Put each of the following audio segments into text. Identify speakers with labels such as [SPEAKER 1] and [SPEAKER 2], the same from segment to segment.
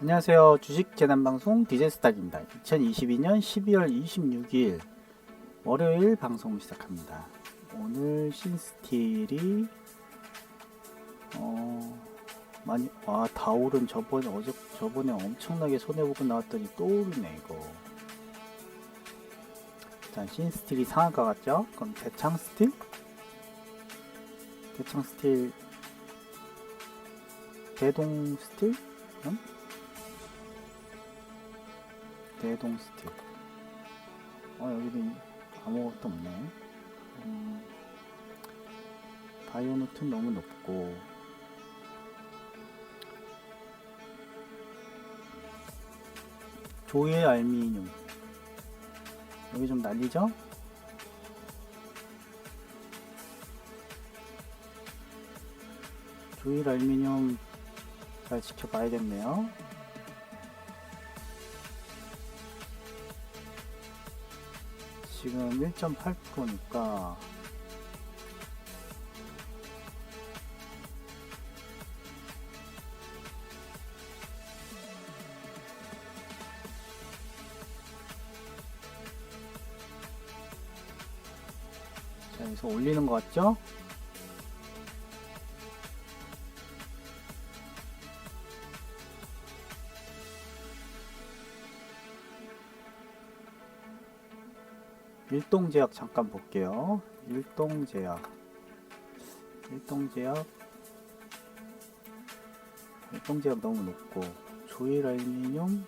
[SPEAKER 1] 안녕하세요. 주식 재난 방송 디젤 스탁입니다. 2022년 12월 26일 월요일 방송 시작합니다. 오늘 신스틸이 어 많이 아 다올은 저번에 어제 저번에 엄청나게 손해 보고 나왔더니 또 오르네 이거. 자 신스틸이 상한가 같죠? 그럼 대창 스틸? 대창 스틸 대동 스틸? 응? 대동 스틸. 어, 여기는 아무것도 없네. 음, 바이오노트는 너무 높고. 조일 알미늄. 여기 좀 난리죠? 조일 알미늄 잘 지켜봐야겠네요. 지금 1.8%니까 자 여기서 올리는 것 같죠? 일동제약 잠깐 볼게요. 일동제약. 일동제약. 일동제약 너무 높고 조일 알미늄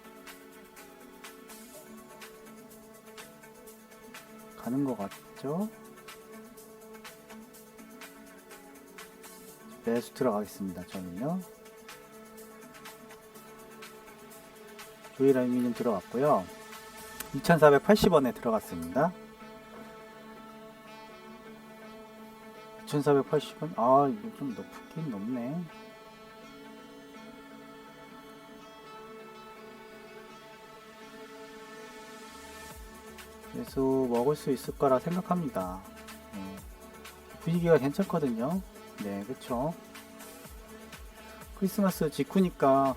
[SPEAKER 1] 가는 것 같죠? 매수 들어가겠습니다. 저는요. 조일 알미늄 들어갔고요. 2480원에 들어갔습니다. 2480원? 아, 이거 좀 높긴 높네. 그래서 먹을 수 있을 거라 생각합니다. 네. 분위기가 괜찮거든요. 네, 그쵸. 크리스마스 직후니까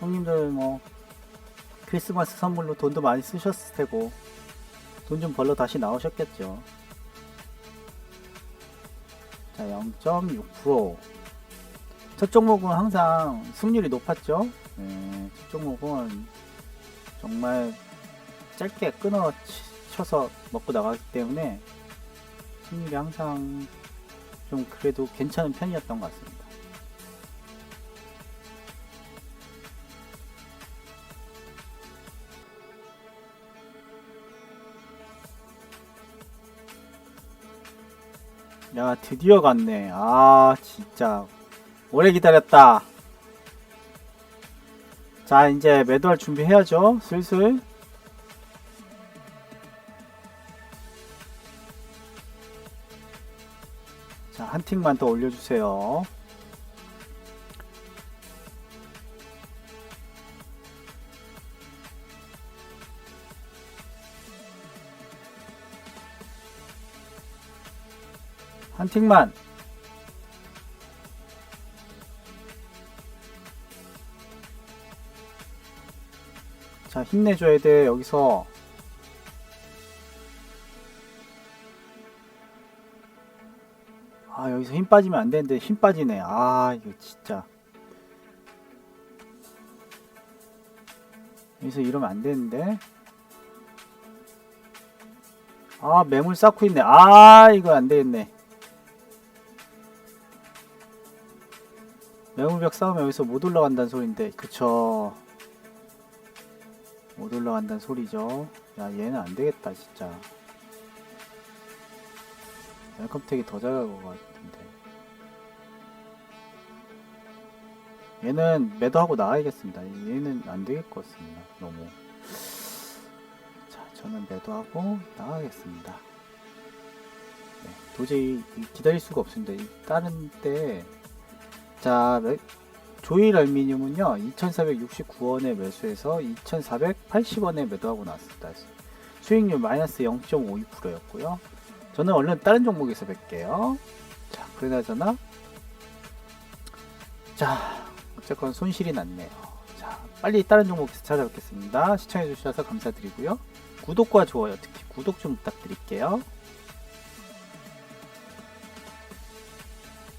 [SPEAKER 1] 형님들 뭐 크리스마스 선물로 돈도 많이 쓰셨을 테고 돈 좀 벌러 다시 나오셨겠죠. 자, 0.6%. 첫 종목은 항상 승률이 높았죠. 네, 첫 종목은 정말 짧게 끊어 치- 쳐서 먹고 나가기 때문에 승률이 항상 좀 그래도 괜찮은 편이었던 것 같습니다. 야, 드디어 갔네. 아, 진짜. 오래 기다렸다. 자, 이제 매도할 준비해야죠. 슬슬. 자, 한 틱만 더 올려주세요. 한 틱만. 자, 힘내줘야 돼, 여기서. 아, 여기서 힘 빠지면 안 되는데, 힘 빠지네. 아, 이거 진짜. 여기서 이러면 안 되는데. 아, 매물 쌓고 있네. 아, 이거 안 되겠네. 매물벽 싸우면 여기서 못 올라간다는 소린데, 그쵸. 못 올라간다는 소리죠. 야, 얘는 안 되겠다, 진짜. 웰컴택이 더 잘할 것 같은데. 얘는 매도하고 나가야겠습니다. 얘는 안 되겠 것 같습니다. 너무. 자, 저는 매도하고 나가겠습니다. 네, 도저히 기다릴 수가 없습니다. 이 다른 때, 자, 매- 조일 알미늄은요, 2,469원에 매수해서 2,480원에 매도하고 나왔습니다. 수익률 마이너스 0.52%였고요. 저는 얼른 다른 종목에서 뵐게요. 자, 그나저나. 자, 어쨌건 손실이 났네요. 자, 빨리 다른 종목에서 찾아뵙겠습니다. 시청해주셔서 감사드리고요. 구독과 좋아요, 특히 구독 좀 부탁드릴게요.